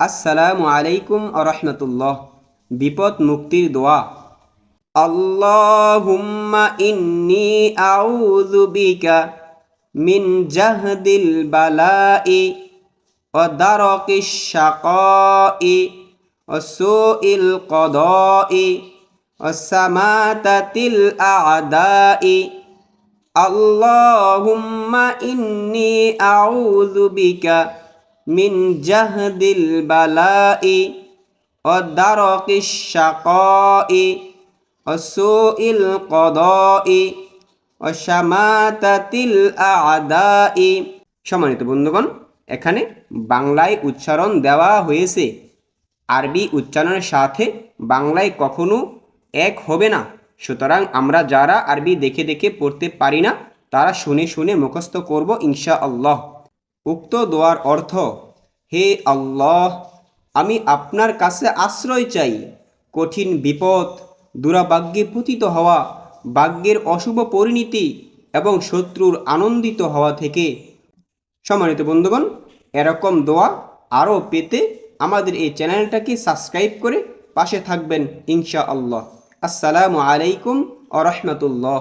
আসসালামু আলাইকুম আরহামতুল্লাহ বিপদ মুক্তির দোয়া। আল্লাহুম্মা ইন্নি আউযু বিকা মিন জাহদিল বালাই ওয়া দারকিশ শাকাই ওয়া সুইল কদাই ওয়া সামাতাতিল আ'দাই আল্লাহুম্মা ইন্নি আউযু বিকা মিন জাহদিল বালাই ওয়া সুইল কদাই ওয়া শামাতাতিল আ'দাই সম্মানিত বন্ধুগণ, এখানে বাংলায় উচ্চারণ দেওয়া হয়েছে। আরবি উচ্চারণের সাথে বাংলায় কখনো এক হবে না। সুতরাং আমরা যারা আরবি দেখে দেখে পড়তে পারি না, তারা শুনে শুনে মুখস্থ করব ইনশা আল্লাহ উক্ত দোয়ার অর্থ, হে আল্লাহ, আমি আপনার কাছে আশ্রয় চাই। কঠিন বিপদ, দুরাভাগ্যে পতিত হওয়া, ভাগ্যের অশুভ পরিণতি এবং শত্রুর আনন্দিত হওয়া থেকে। সম্মানিত বন্ধুগণ, এরকম দোয়া আরও পেতে আমাদের এই চ্যানেলটাকে সাবস্ক্রাইব করে পাশে থাকবেন ইনশা আল্লাহ আসসালামু আলাইকুম আ রহমতুল্লাহ।